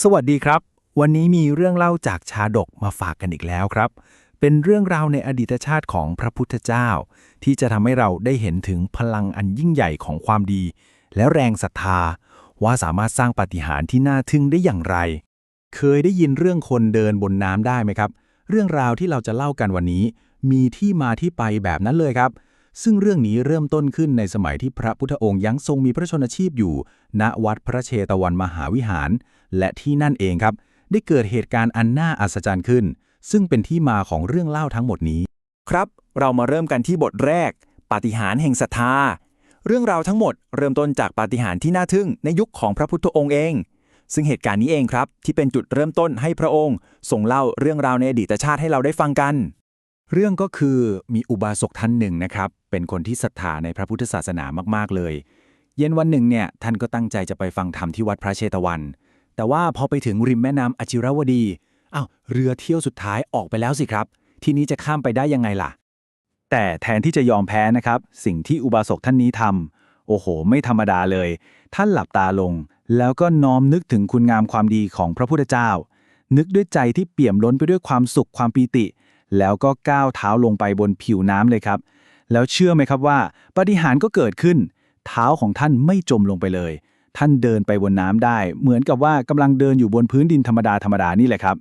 สวัสดีครับ วันนี้มีเรื่องเล่าจากชาดกมาฝากกันอีกแล้วครับ เป็นเรื่องราวในอดีตชาติของพระพุทธเจ้า ที่จะทำให้เราได้เห็นถึงพลังอันยิ่งใหญ่ของความดี และแรงศรัทธา ว่าสามารถสร้างปาฏิหาริย์ที่น่าทึ่งได้อย่างไร เคยได้ยินเรื่องคนเดินบนน้ำได้ไหมครับ เรื่องราวที่เราจะเล่ากันวันนี้ มีที่มาที่ไปแบบนั้นเลยครับ ซึ่งเรื่องนี้เริ่มต้นขึ้นในสมัยที่พระพุทธองค์ยังทรงมีพระชนชีพอยู่ ณวัดพระเชตวันมหาวิหาร และที่นั่นเองครับ ได้เกิดเหตุการณ์อันน่าอัศจรรย์ขึ้น ซึ่งเป็นที่มาของเรื่องเล่าทั้งหมดนี้ ครับ เรามาเริ่มกันที่บทแรก ปาฏิหาริย์แห่งศรัทธา เรื่องราวทั้งหมดเริ่มต้นจากปาฏิหาริย์ที่น่าทึ่งในยุคของพระพุทธองค์เอง ซึ่งเหตุการณ์นี้เองครับ ที่เป็นจุดเริ่มต้นให้พระองค์ทรงเล่าเรื่องราวในอดีตชาติให้เราได้ฟังกัน เรื่องก็คือมีอุบาสกท่านหนึ่งนะครับ เป็นคนที่ศรัทธาในพระพุทธศาสนามาก ๆ เลย เย็นวันหนึ่งเนี่ยท่านก็ตั้งใจจะไปฟังธรรมที่วัดพระเชตวัน แต่ว่าพอไปถึงริมแม่น้ำอจิรวดีอ้าวเรือเที่ยวสุดท้ายออกไปแล้วสิครับ ทีนี้จะข้ามไปได้ยังไงล่ะ แต่แทนที่จะยอมแพ้นะครับ สิ่งที่อุบาสกท่านนี้ทำโอ้โห ไม่ธรรมดาเลย ท่านหลับตาลง แล้วก็น้อมนึกถึงคุณงามความดีของพระพุทธเจ้า นึกด้วยใจที่เปี่ยมล้นไปด้วยความสุขความปีติ แล้วก็ก้าวเท้าลงไปบนผิวน้ำเลยครับ แล้วเชื่อไหมครับว่าปฏิหารก็เกิดขึ้น เท้าของท่านไม่จมลงไปเลย ท่านเดินไปบนน้ำได้ เหมือนกับว่ากำลังเดินอยู่บนพื้นดินธรรมดาธรรมดานี่แหละครับ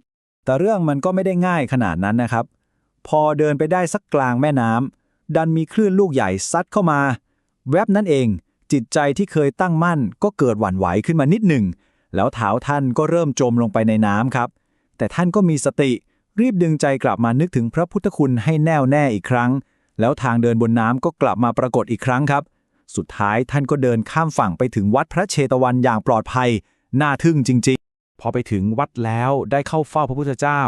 แต่เรื่องมันก็ไม่ได้ง่ายขนาดนั้นนะครับ พอเดินไปได้สักกลางแม่น้ำดันมีคลื่นลูกใหญ่ซัดเข้ามา แวบนั้นเอง จิตใจที่เคยตั้งมั่น ก็เกิดหวั่นไหวขึ้นมานิดหนึ่งแล้วเท้าท่านก็เริ่มจมลงไปในน้ำครับ แต่ท่านก็มีสติ รีบดึงใจกลับมานึกถึงพระพุทธคุณให้แน่วแน่อีกครั้ง แล้วทางเดินบนน้ำก็กลับมาปรากฏอีกครั้งครับ สุดท้ายท่านก็เดินข้ามฝั่งไปถึงวัดพระเชตวันอย่างปลอดภัย น่าทึ่งจริง ๆ พอไปถึงวัดแล้วได้เข้าเฝ้าพระพุทธเจ้า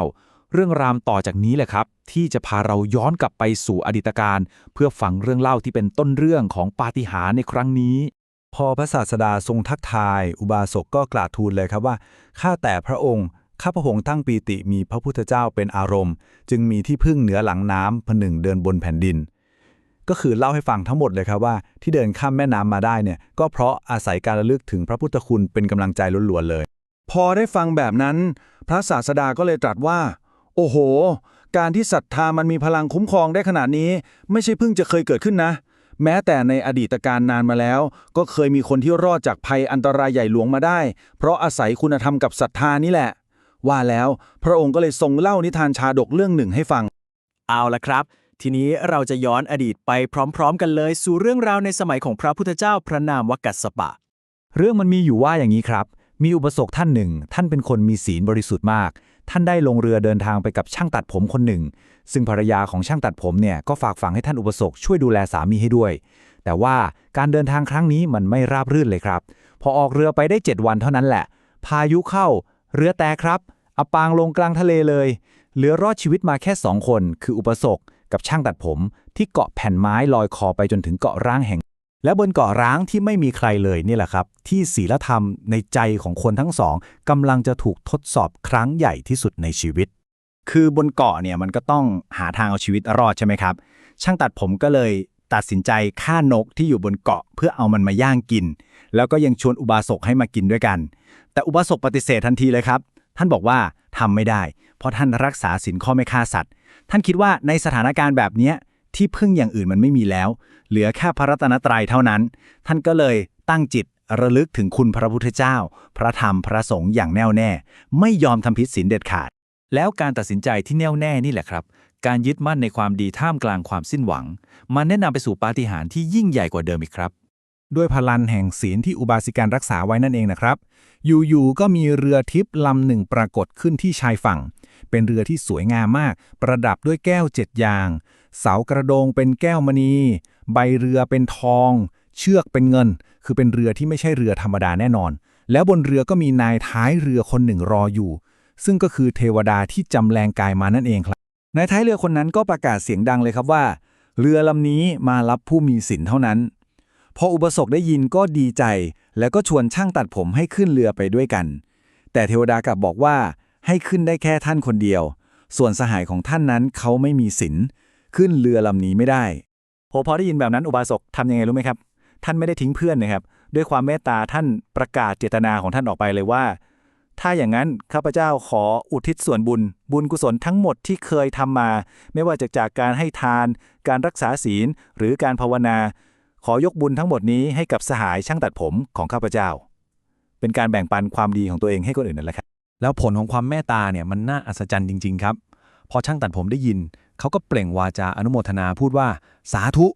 เรื่องราวต่อจากนี้แหละครับ ที่จะพาเราย้อนกลับไปสู่อดีตการ เพื่อฟังเรื่องเล่าที่เป็นต้นเรื่องของปาฏิหาริย์ในครั้งนี้พอพระศาสดาทรงทักทาย อุบาสกก็กราบทูลเลยครับว่า ข้าแต่พระองค์ ข้าพระองค์ตั้งปีติมีพระพุทธเจ้าเป็นอารมณ์ จึงมีที่พึ่งเหนือหลังน้ำผนึงเดินบนแผ่นดิน ก็คือเล่าให้ฟังทั้งหมดเลยครับว่า ที่เดินข้ามแม่น้ำมาได้เนี่ยก็เพราะอาศัยการระลึกถึงพระพุทธคุณเป็นกำลังใจล้วนๆเลย พอได้ฟังแบบนั้น พระศาสดาก็เลยตรัสว่า โอ้โห การที่ศรัทธามันมีพลังคุ้มครองได้ขนาดนี้ ไม่ใช่เพิ่งจะเคยเกิดขึ้นนะแม้แต่ในอดีตการนานมาแล้ว ก็เคยมีคนที่รอดจากภัยอันตรายใหญ่หลวงมาได้ เพราะอาศัยคุณธรรมกับศรัทธานี่แหละ ว่าแล้วพระองค์ก็เลยทรงเล่านิทานชาดกเรื่องหนึ่งให้ฟัง เอาละครับ ทีนี้เราจะย้อนอดีตไปพร้อม ๆ กันเลย สู่เรื่องราวในสมัยของพระพุทธเจ้าพระนามวกัสสปะ เรื่องมันมีอยู่ว่าอย่างนี้ครับ มีอุปสกท่านหนึ่ง ท่านเป็นคนมีศีลบริสุทธิ์มาก ท่านได้ลงเรือเดินทางไปกับช่างตัดผมคนหนึ่ง ซึ่งภรรยาของช่างตัดผมเนี่ยก็ฝากฝังให้ท่านอุปสกช่วยดูแลสามีให้ด้วย แต่ว่าการเดินทางครั้งนี้มันไม่ราบรื่นเลยครับ พอออกเรือไปได้ 7 วันเท่านั้นแหละ พายุเข้า เรือแตกครับอับปางลงกลางทะเลเลย เหลือรอดชีวิตมาแค่สองคน คืออุปสกกับช่างตัดผม ที่เกาะแผ่นไม้ลอยคอไปจนถึงเกาะร้างแห่ง และบนเกาะร้างที่ไม่มีใครเลยนี่แหละครับ ที่ศีลธรรมในใจของคนทั้งสองกำลังจะถูกทดสอบครั้งใหญ่ที่สุดในชีวิต คือบนเกาะเนี่ยมันก็ต้องหาทางเอาชีวิตรอดใช่ไหมครับ ช่างตัดผมก็เลย ตัดสินใจฆ่านกที่อยู่บนเกาะเพื่อเอามันมาย่างกิน แล้วก็ยังชวนอุบาสกให้มากินด้วยกัน แต่อุบาสกปฏิเสธทันทีเลยครับ ท่านบอกว่าทำไม่ได้ เพราะท่านรักษาศีลข้อไม่ฆ่าสัตว์ ท่านคิดว่าในสถานการณ์แบบนี้ที่พึ่งอย่างอื่นมันไม่มีแล้ว เหลือแค่พระรัตนตรัยเท่านั้น ท่านก็เลยตั้งจิตระลึกถึงคุณพระพุทธเจ้า พระธรรมพระสงฆ์อย่างแน่วแน่ ไม่ยอมทำผิดศีลเด็ดขาด แล้วการตัดสินใจที่แน่วแน่นี่แหละครับ การยึดมั่นในความดีท่ามกลางความสิ้นหวัง มันแนะนำไปสู่ปาฏิหาริย์ที่ยิ่งใหญ่กว่าเดิมอีกครับ ด้วยพลันแห่งศีลที่อุบาสิการรักษาไว้นั่นเองนะครับ อยู่ๆก็มีเรือทิพย์ลำหนึ่งปรากฏขึ้นที่ชายฝั่ง เป็นเรือที่สวยงามมาก ประดับด้วยแก้วเจ็ดอย่าง เสากระโดงเป็นแก้วมณี ใบเรือเป็นทอง เชือกเป็นเงิน คือเป็นเรือที่ไม่ใช่เรือธรรมดาแน่นอน แล้วบนเรือก็มีนายท้ายเรือคนหนึ่งรออยู่ ซึ่งก็คือเทวดาที่จำแรงกายมานั่นเองครับ นายท้ายเรือคนนั้นก็ประกาศเสียงดังเลยครับว่า เรือลำนี้มารับผู้มีศีลเท่านั้น พออุปสกได้ยินก็ดีใจ แล้วก็ชวนช่างตัดผมให้ขึ้นเรือไปด้วยกัน แต่เทวดากลับบอกว่าให้ขึ้นได้แค่ท่านคนเดียว ส่วนสหายของท่านนั้นเขาไม่มีศีลขึ้นเรือลำนี้ไม่ได้โหพอได้ยินแบบนั้นอุบาสกทำยังไงรู้ไหมครับ ท่านไม่ได้ทิ้งเพื่อนนะครับ ด้วยความเมตตาท่านประกาศเจตนาของท่านออกไปเลยว่า ถ้าอย่างนั้นข้าพเจ้าขออุทิศส่วนบุญ บุญกุศลทั้งหมดที่เคยทำมา ไม่ว่าจะจากการให้ทาน การรักษาศีล หรือการภาวนา ขอยกบุญทั้งหมดนี้ให้กับสหายช่างตัดผมของข้าพเจ้า เป็นการแบ่งปันความดีของตัวเองให้คนอื่นนั่นแหละครับ แล้วผลของความเมตตาเนี่ยมันน่าอัศจรรย์จริง ๆ ครับพอช่างตัดผมได้ยิน เขาก็เปล่งวาจาอนุโมทนาพูดว่าสาธุ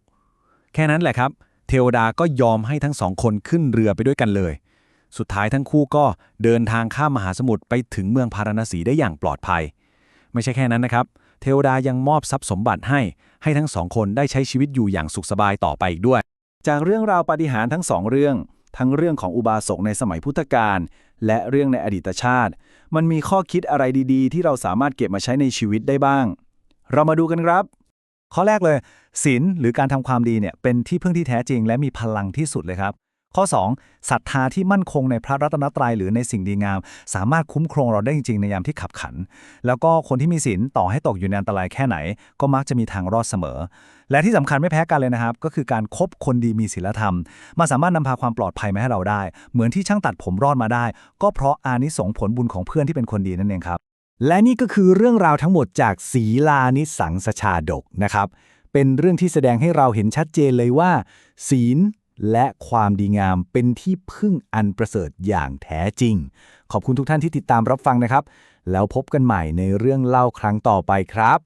แค่นั้นแหละครับ เทวดาก็ยอมให้ทั้งสองคนขึ้นเรือไปด้วยกันเลย สุดท้ายทั้งคู่ก็เดินทางข้ามมหาสมุทรไปถึงเมืองพาราณสีได้อย่างปลอดภัย ไม่ใช่แค่นั้นนะครับ เทวดายังมอบทรัพย์สมบัติให้ ให้ทั้งสองคนได้ใช้ชีวิตอยู่อย่างสุขสบายต่อไปอีกด้วย จากเรื่องราวปาฏิหาริย์ทั้งสองเรื่อง ทั้งเรื่องของอุบาสกในสมัยพุทธกาลและเรื่องในอดีตชาติ มันมีข้อคิดอะไรดีๆ ที่เราสามารถเก็บมาใช้ในชีวิตได้บ้าง เรามาดูกันครับข้อแรกเลยศีลหรือการทำความดีเนี่ยเป็นที่พึ่งที่แท้จริง และมีพลังที่สุดเลยครับ ข้อ 2. ศรัทธาที่มั่นคงในพระรัตนตรัยหรือในสิ่งดีงาม สามารถคุ้มครองเราได้จริงๆในยามที่ขับขัน แล้วก็คนที่มีศีลต่อให้ตกอยู่ในอันตรายแค่ไหน ก็มักจะมีทางรอดเสมอ และที่สำคัญไม่แพ้กันเลยนะครับ ก็คือการคบคนดีมีศีลธรรมมาสามารถนำพาความปลอดภัยมาให้เราได้ เหมือนที่ช่างตัดผมรอดมาได้ ก็เพราะอานิสงส์ผลบุญของเพื่อนที่เป็นคนดีนั่นเองครับและนี่ก็คือเรื่องราวทั้งหมดจากศีลานิสังสชาดกนะครับเป็นเรื่องที่แสดงให้เราเห็นชัดเจนเลยว่า ศีล และความดีงามเป็นที่พึ่งอันประเสริฐอย่างแท้จริง ขอบคุณทุกท่านที่ติดตามรับฟังนะครับ แล้วพบกันใหม่ในเรื่องเล่าครั้งต่อไปครับ